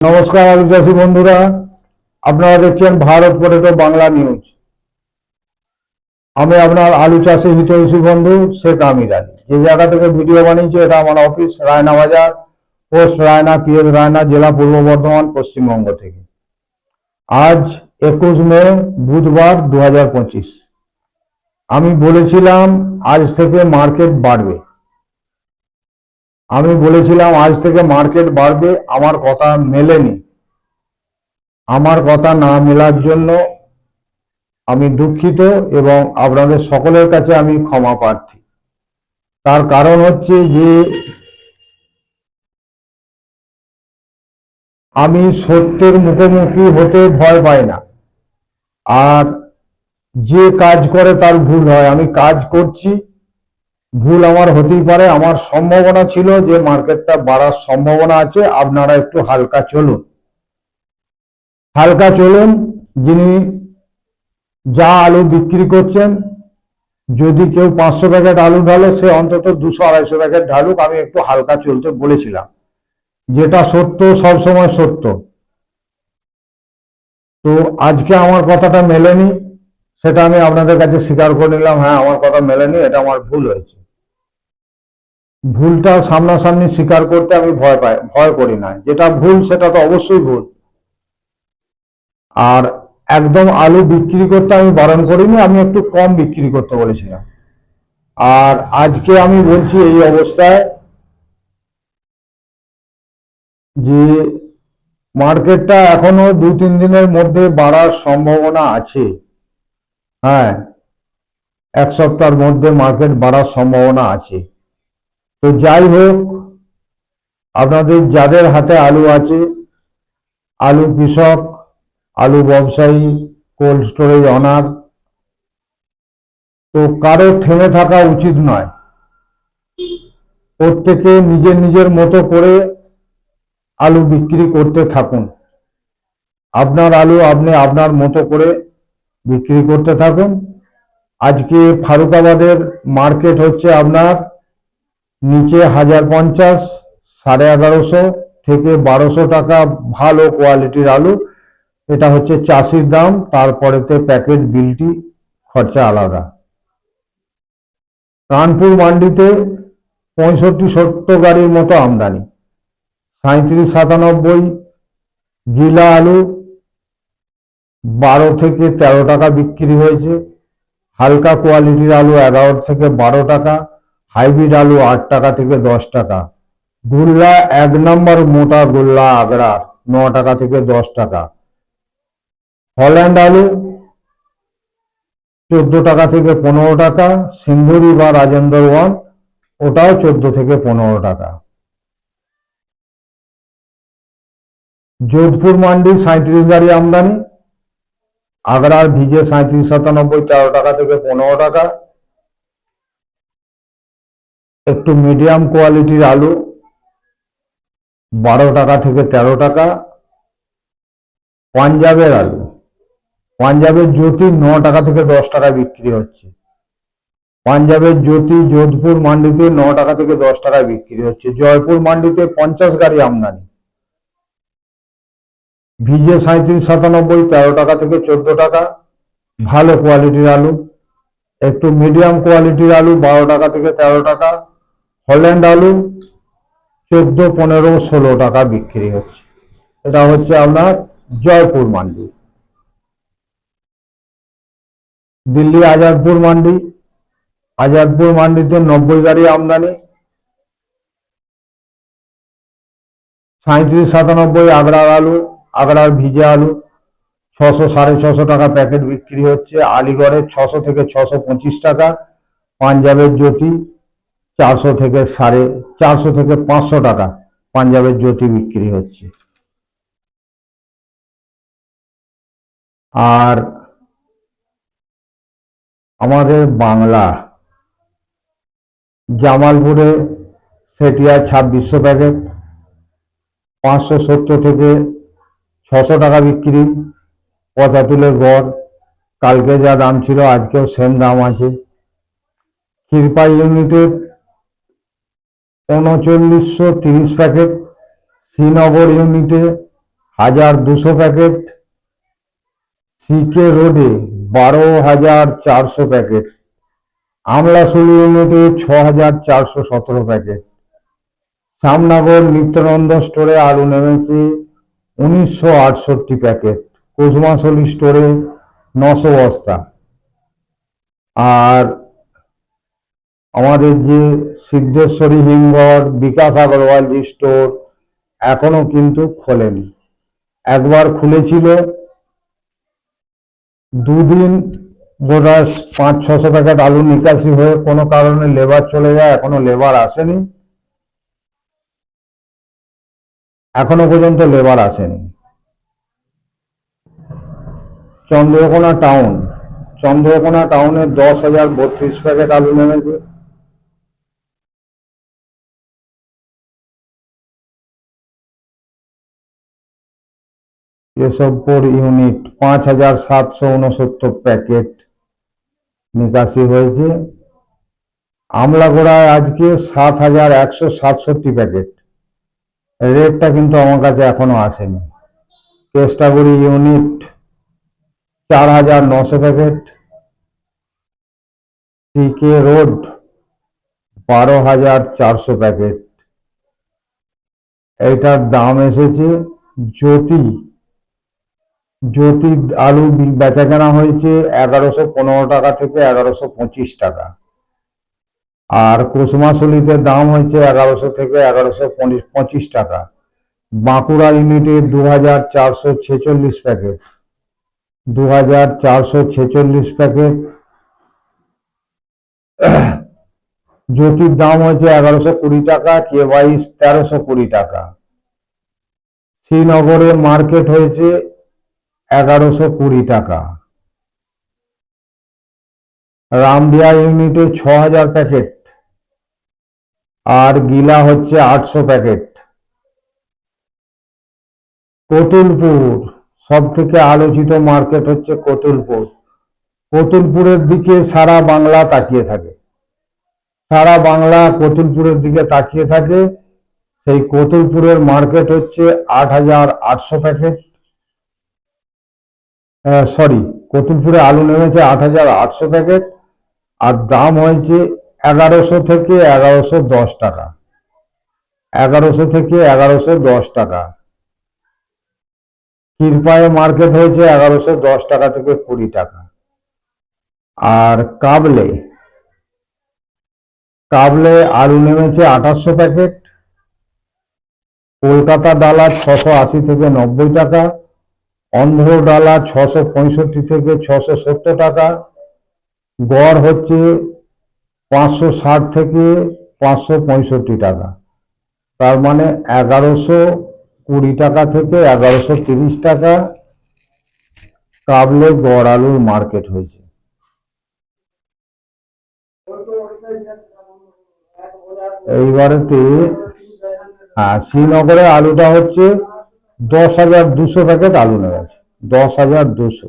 নমস্কার চাষি বন্ধুরা, আপনারা দেখছেন ভারত পটেটো বাংলা নিউজ। আমি আপনার আলু চাষি হিতৈষী বন্ধু শেখ আমির আলী। যে জায়গা থেকে ভিডিও বানিয়েছি এটা আমার অফিস, রায়না বাজার, পোস্ট রায়না, পিএস রায়না, জেলা পূর্ব বর্ধমান, পশ্চিমবঙ্গ থেকে। আজ একুশ মে, বুধবার দু হাজার পঁচিশ। আমি বলেছিলাম, আজ থেকে মার্কেট বাড়বে। আমি বলেছিলাম, আজ থেকে মার্কেট বাড়বে, আমার কথা মেলেনি। আমার কথা না মেলার জন্য আমি দুঃখিত এবং আপনাদের সকলের কাছে আমি ক্ষমা প্রার্থী। তার কারণ হচ্ছে যে, আমি সত্যের মুখোমুখি হতে ভয় পাই না। আর যে কাজ করে তার ভুল হয়, আমি কাজ করছি ভুল আমার হতেই পারে, আমার সম্ভাবনা ছিল যে মার্কেটটা বাড়ার সম্ভাবনা আছে, আপনারা একটু হালকা চলুন। হালকা চলুন, যিনি যা আলু বিক্রি করছেন, যদি কেউ পাঁচশো প্যাকেট আলু ঢালে, সে অন্তত দুশো আড়াইশো প্যাকেট ঢালুক, আমি একটু হালকা চলতে বলেছিলাম। যেটা সত্য সবসময় সত্য। তো আজকে আমার কথাটা মেলেনি, সেটা আমি আপনাদের কাছে স্বীকার করে নিলাম হ্যাঁ আমার কথা মেলেনি, এটা আমার ভুল হয়েছে। ভুলটা সামনাসামনি স্বীকার করতে আমি ভয় পাই, ভয় করি না। যেটা ভুল, সেটা তো অবশ্যই ভুল। আর একদম আলু বিক্রি করতে আমি বারণ করিনি, আমি একটু কম বিক্রি করতে বলেছিলাম। আর আজকে আমি বলছি এই অবস্থায় যে মার্কেটটা এখনও দু তিন দিনের মধ্যে বাড়ার সম্ভাবনা আছে। হ্যাঁ এক সপ্তাহের মধ্যে মার্কেট বাড়ার সম্ভাবনা আছে। তো যাই হোক, আপনাদের যাদের হাতে আলু আছে, আলু কৃষক, আলু ব্যবসায়ী, কোল্ড স্টোরেজ অনার, তো কারও থেমে থাকা উচিত নয়। প্রত্যেকে নিজের নিজের মতো করে আলু বিক্রি করতে থাকুন। আপনার আলু আপনি আপনার মতো করে বিক্রি করতে থাকুন। আজকে ফারুকাবাদের মার্কেট হচ্ছে আপনার নিচে হাজার পঞ্চাশ, সাড়ে এগারোশো থেকে বারোশো টাকা ভালো কোয়ালিটির আলু। এটা হচ্ছে চাষির দাম, তারপরেতে প্যাকেট বিলটি, খরচা আলাদা। কানপুর মান্ডিতে পঁয়ষট্টি সত্তর গাড়ির মতো আমদানি। সাঁত্রিশ সাতানব্বই গিলা আলু বারো থেকে তেরো টাকা বিক্রি হয়েছে। হালকা কোয়ালিটির আলু এগারো থেকে বারো টাকা। হাইব্রিড আলু আট টাকা থেকে দশ টাকা। গোল্লা এক নম্বর মোটা গোল্লা আগড়া ন টাকা থেকে দশ টাকা। হল্যান্ড আলু চোদ্দ টাকা থেকে পনেরো টাকা। সিন্ধুরি বা রাজেন্দ্র ওয়ান, ওটাও চোদ্দ থেকে পনেরো টাকা। যোধপুর মান্ডি সাঁত্রিশ গাড়ি আমদানি। আগ্রার ভিজে সাঁত্রিশ সাতানব্বই তেরো টাকা থেকে পনেরো টাকা। একটু মিডিয়াম কোয়ালিটির আলু, বারো টাকা থেকে তেরো টাকা। পাঞ্জাবের আলু, পাঞ্জাবের জ্যোতি ন টাকা থেকে দশ টাকা বিক্রি হচ্ছে। পাঞ্জাবের জ্যোতি যোধপুর মান্ডিতে ন টাকা থেকে দশ টাকা বিক্রি হচ্ছে। জয়পুর মান্ডিতে পঞ্চাশ গাড়ি আমদানি। ভিজে সাঁত্রিশ সাতানব্বই তেরো টাকা থেকে চোদ্দ টাকা। ভালো কোয়ালিটির আলু। একটু মিডিয়াম কোয়ালিটির আলু, বারো টাকা থেকে তেরো টাকা। হল্যান্ড আলু, চোদ্দ, পনেরো, ষোলো টাকা বিক্রি হচ্ছে। এটা হচ্ছে আপনার জয়পুর মান্ডি। দিল্লি, আজাদপুর মান্ডি। আজাদপুর মান্ডিতে নব্বই গাড়ি আমদানি। সাঁত্রিশ সাতানব্বই আগ্রার আলু, আগ্রার ভিজে আলু। ছশো, সাড়ে ছশো টাকা প্যাকেট বিক্রি হচ্ছে। আলিগড়ের ছশো থেকে ছশো পঁচিশ টাকা, পাঞ্জাবের জ্যোতি চারশো থেকে সাড়ে, চারশো থেকে পাঁচশো টাকা পাঞ্জাবের জ্যোতি বিক্রি হচ্ছে। আর আমাদের বাংলা, জামালপুরে সেটিয়া ছাব্বিশশো প্যাকেট, পাঁচশো সত্তর থেকে ছশো টাকা বিক্রি। পঁচাতুলের গড়। কালকে যা দাম ছিল, আজকেও সেম দাম আছে। ক্ষীরপা ইউনিটের উনচল্লিশশো তিরিশ প্যাকেট শ্রীনগর ইউনিটে হাজার দুশো প্যাকেট সিকে রোডে বারো হাজার চারশো প্যাকেট আমলাশুলি ইউনিটে ছ হাজার চারশো সতেরো প্যাকেট শ্যামনগর নিত্যানন্দ স্টোরে আলু নেমেছে, উনিশশো আটষট্টি প্যাকেট কুসমাশলি স্টোরে নশো বস্তা। আর আমাদের যে সিদ্ধেশ্বরী হিমঘর, বিকাশ আগরওয়াল জি স্টোর এখনও কিন্তু খোলেনি। একবার খুলেছিল, দুদিন বোধহয় পাঁচ, ছশো প্যাকেট আলু নিকাশি হয়ে কোনো কারণে লেবার চলে যায়, এখনও লেবার আসেনি। এখনও পর্যন্ত লেবার আসেনি। চন্দ্রকোনা টাউন। চন্দ্রকোনা টাউনে দশ হাজার বত্রিশ প্যাকেট আলু নেমেছে। কেশবপুর ইউনিট পাঁচ হাজার সাতশো উনসত্তর প্যাকেট নিকাশি হয়েছে। আমলাগোড়ায় আজকে সাত হাজার একশো সাতষট্টি প্যাকেট। রেটটা কিন্তু আমার কাছে এখনও আসেনি। কেষ্টাগুড়ি ইউনিট চার হাজার নশো প্যাকেট সিকে রোড, বারো হাজার চারশো প্যাকেট। এইটার দাম এসেছে জ্যোতি। জ্যোতি আলু বেচা কেনা হয়েছে এগারোশো পনেরো টাকা থেকে এগারোশো পঁচিশ টাকা। আর কুসুমাশুলিতে দাম হয়েছে এগারোশো থেকে এগারোশো পঁচিশ টাকা। বাঁকুড়া ইউনিটে দু হাজার চারশো ছেচল্লিশ প্যাকেট। দু হাজার চারশো ছেচল্লিশ প্যাকেট। জ্যোতির দাম হয়েছে এগারোশো কুড়ি টাকা কে বাইশ তেরোশো কুড়ি টাকা। শ্রীনগরে মার্কেট হয়েছে এগারোশো কুড়ি টাকা। রামদিয়া ইউনিটে ছ হাজার প্যাকেট। আর গিলা হচ্ছে আটশো প্যাকেট। কতুলপুর সব থেকে আলোচিত মার্কেট হচ্ছে কতুলপুর। কতুলপুরের দিকে সারা বাংলা তাকিয়ে থাকে। সারা বাংলা কতুলপুরের দিকে তাকিয়ে থাকে। সেই কতুলপুরের মার্কেট হচ্ছে আট হাজার আটশো প্যাকেট সরি কতুলপুরে আলু নেমেছে আট হাজার আটশো প্যাকেট আর দাম হয়েছে এগারোশো থেকে এগারোশো দশ টাকা। এগারোশো থেকে এগারোশো দশ টাকা। ক্ষীরপায়ে মার্কেট হয়েছে এগারোশো দশ টাকা থেকে কুড়ি টাকা। আর কাবলে কাবলে আলু নেমেছে আঠাশশো প্যাকেট, কলকাতা ডালা ছশো আশি থেকে নব্বই টাকা, অন্ধ্র ডালা ছশো পঁয়ষট্টি থেকে ছশো সত্তর টাকা, গড় হচ্ছে পাঁচশো ষাট থেকে পাঁচশো পঁয়ষট্টি টাকা। তার মানে এগারোশো কুড়ি টাকা থেকে এগারোশো তিরিশ টাকা কাবলে গড় আলুর মার্কেট হয়েছে। এইবারেতে হ্যাঁ শ্রীনগরে আলুটা হচ্ছে দশ হাজার দুশো প্যাকেট আলু নেওয়া দশ হাজার দুশো।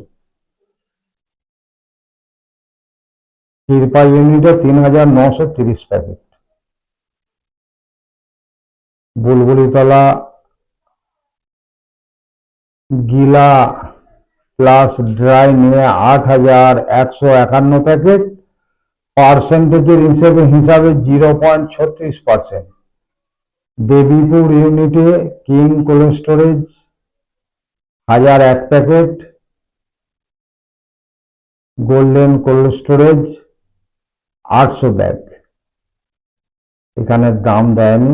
তিরপা ইউনিটে তিন হাজার নশো তিরিশ প্যাকেট। বুলবুলিতলা গিলা প্লাস ড্রাই নিয়ে আট হাজার একশো একান্ন প্যাকেট পার্সেন্টেজের হিসেবে হিসাবে জিরো পয়েন্ট ছত্রিশ পার্সেন্ট দেবীপুর ইউনিটে কিং কোল্ড স্টোরেজ হাজার এক প্যাকেট গোল্ডেন কোল্ড স্টোরেজ আটশো ব্যাগ। এখানে দাম দেয়নি।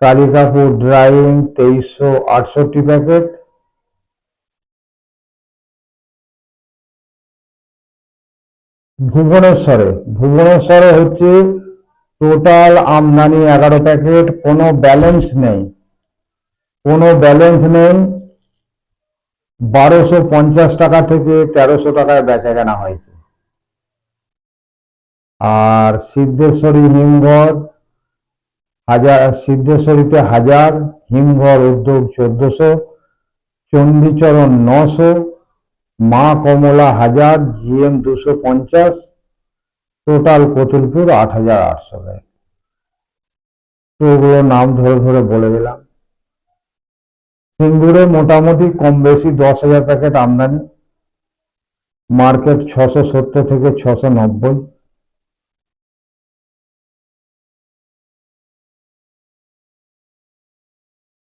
কালিকাপুর ড্রাইং তেইশশো আটষট্টি প্যাকেট। ভুবনেশ্বরে ভুবনেশ্বরে হচ্ছে টোটাল আমদানি এগারো প্যাকেট, কোনো ব্যালেন্স নেই। কোনো ব্যালেন্স নেই, বারোশো পঞ্চাশ টাকা থেকে তেরোশো টাকায় বেচা কেনা হয়েছে। আর সিদ্ধেশ্বরী হিমঘর হাজার, সিদ্ধেশ্বরীতে হাজার, হিমঘর উদ্যোগ চোদ্দশো, চণ্ডীচরণ নশো, মা কমলা হাজার, জিএম দুশো পঞ্চাশ, টোটাল কতুলপুর আট হাজার আটশো তো ওগুলো নাম ধরে ধরে বলে দিলাম। সিঙ্গুরে মোটামুটি কম বেশি দশ হাজার প্যাকেট আমদানি। মার্কেট ছশো সত্তর থেকে ছশো নব্বই।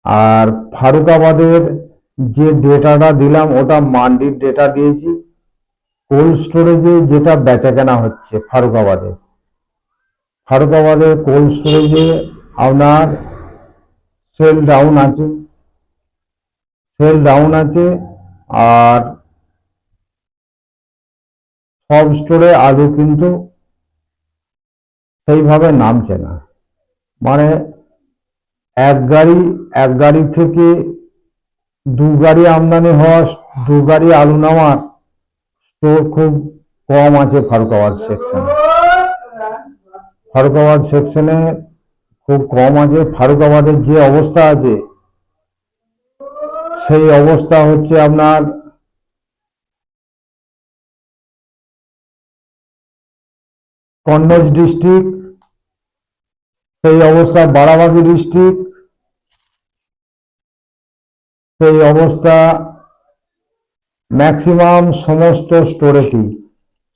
আর ফারুকাবাদের যে ডেটাটা দিলাম, ওটা মান্ডির ডেটা দিয়েছি। কোল্ড স্টোরেজে যেটা বেচা কেনা হচ্ছে ফারুকাবাদে ফারুকাবাদে কোল্ড স্টোরেজে আপনার সেল ডাউন আছে। সেল ডাউন আছে আর সব স্টোরে আলু কিন্তু সেইভাবে নামছে না। মানে এক গাড়ি এক গাড়ি থেকে দু গাড়ি আমদানি হওয়া, দু গাড়ি আলু নামার স্টোর খুব কম আছে ফারুকাবাদ সেকশনে ফারুকাবাদ সেকশনে খুব কম আছে। ফারুকাবাদের যে অবস্থা আছে, সেই অবস্থা হচ্ছে আপনার কন্নৌজ ডিস্ট্রিক্ট সেই অবস্থা বারাবাঁকি ডিস্ট্রিক্ট সেই অবস্থা ম্যাক্সিমাম সমস্ত স্টোরেটি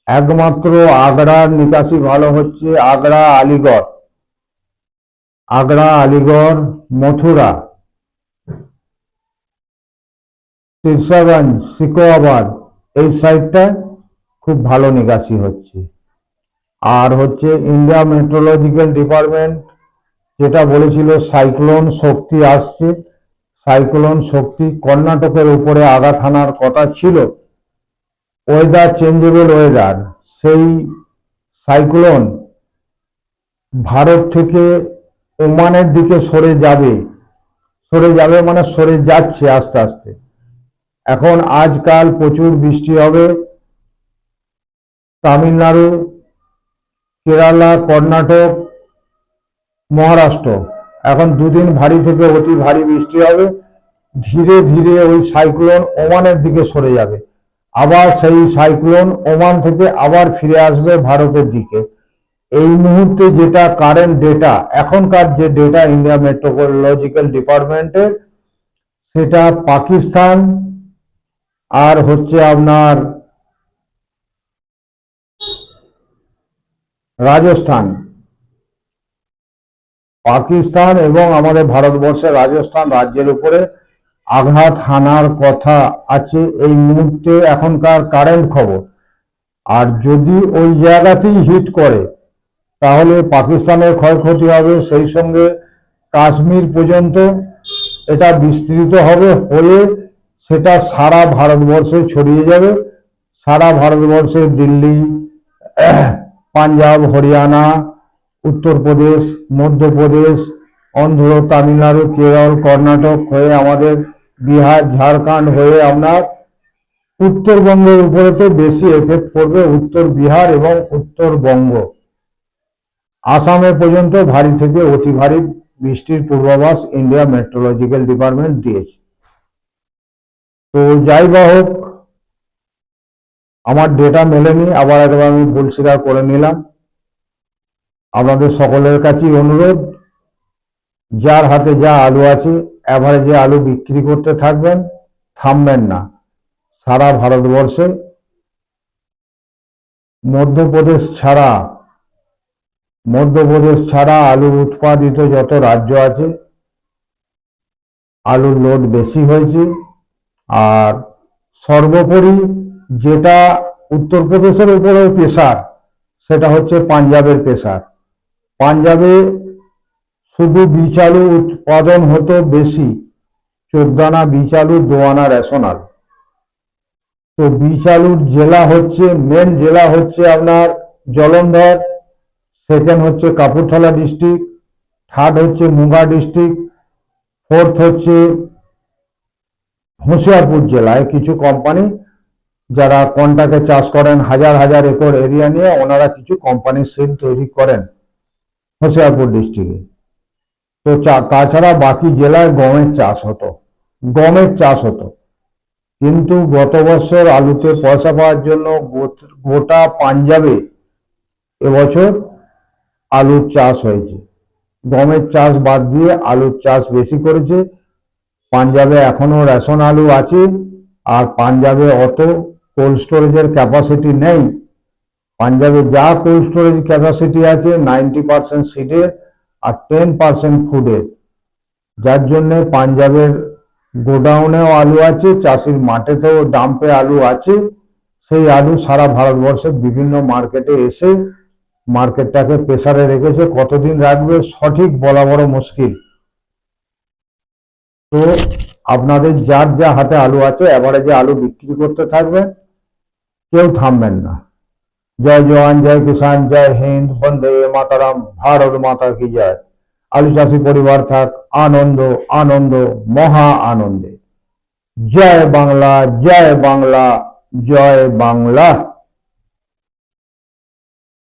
একমাত্র আগ্রার নিকাশি ভালো হচ্ছে আগ্রা, আলিগড়। আগ্রা, আলিগড়, মথুরা। শীর্ষাগঞ্জ সিকোয়াবাদ, এই সাইডটা খুব ভালো নিকাশি হচ্ছে। আর হচ্ছে ইন্ডিয়া মেট্রোলজিক্যাল ডিপার্টমেন্ট যেটা বলেছিল সাইক্লোন শক্তি আসছে। সাইক্লোন শক্তি কর্ণাটকের উপরে আঘাত হানার কথা ছিল? ওয়েদার চেঞ্জেবল ওয়েদার সেই সাইক্লোন ভারত থেকে ওমানের দিকে সরে যাবে। সরে যাবে মানে সরে যাচ্ছে আস্তে আস্তে। এখন আজকাল প্রচুর বৃষ্টি হবে। তামিলনাড়ু, কেরালা, কর্ণাটক মহারাষ্ট্র। এখন দুদিন ভারী থেকে অতি ভারী বৃষ্টি হবে। ধীরে ধীরে ওই সাইক্লোন ওমানের দিকে সরে যাবে। আবার সেই সাইক্লোন ওমান থেকে আবার ফিরে আসবে ভারতের দিকে। এই মুহূর্তে যেটা কারেন্ট ডেটা এখনকার যে ডেটা ইন্ডিয়া মেট্রোলজিক্যাল ডিপার্টমেন্টের সেটা পাকিস্তান আর হচ্ছে আপনার রাজস্থান। পাকিস্তান এবং আমাদের ভারতবর্ষের রাজস্থান রাজ্যের উপরে আঘাত হানার কথা আছে। এই মুহূর্তে এখনকার কারেন্ট খবর। আর যদি ওই জায়গাতেই হিট করে, তাহলে পাকিস্তানের ক্ষয়ক্ষতি হবে সেই সঙ্গে কাশ্মীর পর্যন্ত। এটা বিস্তৃত হবে হলে সেটা সারা ভারতবর্ষে ছড়িয়ে যাবে। সারা ভারতবর্ষে দিল্লি, পাঞ্জাব, হরিয়ানা উত্তরপ্রদেশ, মধ্যপ্রদেশ, অন্ধ্র, তামিলনাড়ু, কেরল, কর্ণাটক হয়ে আমাদের বিহার, ঝাড়খণ্ড হয়ে আপনার উত্তরবঙ্গের উপরে তো বেশি এফেক্ট পড়বে উত্তর বিহার এবং উত্তরবঙ্গ। আসামে পর্যন্ত ভারী থেকে অতি ভারী বৃষ্টির পূর্বাভাস ইন্ডিয়া মেট্রোলজিক্যাল ডিপার্টমেন্ট দিয়েছে। তো যাই বা হোক, আমার ডেটা মেলেনি, আবার একবার আমি ভুল স্বীকার করে নিলাম। আপনাদের সকলের কাছেই অনুরোধ, যার হাতে যা আলু আছে অ্যাভারেজে আলু বিক্রি করতে থাকবেন, থামবেন না। সারা ভারতবর্ষে মধ্যপ্রদেশ ছাড়া মধ্যপ্রদেশ ছাড়া আলু উৎপাদিত যত রাজ্য আছে, আলুর লোড বেশি হয়েছে। আর সর্বোপরি যেটা উত্তরপ্রদেশের উপরেও পেশার সেটা হচ্ছে পাঞ্জাবের প্রেশার পাঞ্জাবে শুধু বিচালু উৎপাদন হতো বেশি, চোদ্দানা বীজ আলু দোয়ানা রেশনাল। তো বিচালুর জেলা হচ্ছে মেন জেলা হচ্ছে আপনার জলন্ধর সেকেন্ড হচ্ছে কাপুরথালা ডিস্ট্রিক্ট থার্ড হচ্ছে মুঙ্গা ডিস্ট্রিক্ট ফোর্থ হচ্ছে হুঁশিয়ারপুর জেলায় কিছু কোম্পানি যারা কন্টাকে চাষ করেন, হাজার হাজার একর এরিয়া নিয়ে ওনারা কিছু কোম্পানির সিল তৈরি করেন। হোশিয়ারপুর ডিস্ট্রিক্টে। তো তাছাড়া বাকি জেলায় গমের চাষ হতো। গমের চাষ হতো। কিন্তু গত বছর আলুতে পয়সা পাওয়ার জন্য গোটা পাঞ্জাবে এবছর আলুর চাষ হয়েছে। গমের চাষ বাদ দিয়ে আলুর চাষ বেশি করেছে। পাঞ্জাবে এখনও রেশন আলু আছে, আর পাঞ্জাবে অত কোল্ড স্টোরেজের ক্যাপাসিটি নেই। পাঞ্জাবে যা কোল্ড স্টোরেজ ক্যাপাসিটি আছে নাইনটি পার্সেন্ট সিডের আর টেন পার্সেন্ট ফুডের যার জন্য পাঞ্জাবের গোডাউনেও আলু আছে, চাষির মাঠেতেও ডাম্পে আলু আছে। সেই আলু সারা ভারতবর্ষের বিভিন্ন মার্কেটে এসে মার্কেটটাকে প্রেসারে রেখেছে। কতদিন রাখবে সঠিক বলা বড় মুশকিল। তো আপনাদের যার যা হাতে আলু আছে এবারে যে আলু বিক্রি করতে থাকবেন, কেউ থামবেন না। জয় জওয়ান, জয় কিষান জয় হিন্দ, বন্দে মাতারাম, ভারত মাতা কি জয়। আলু চাষি পরিবার থাক, আনন্দ আনন্দ, মহা আনন্দে। জয় বাংলা জয় বাংলা জয় বাংলা।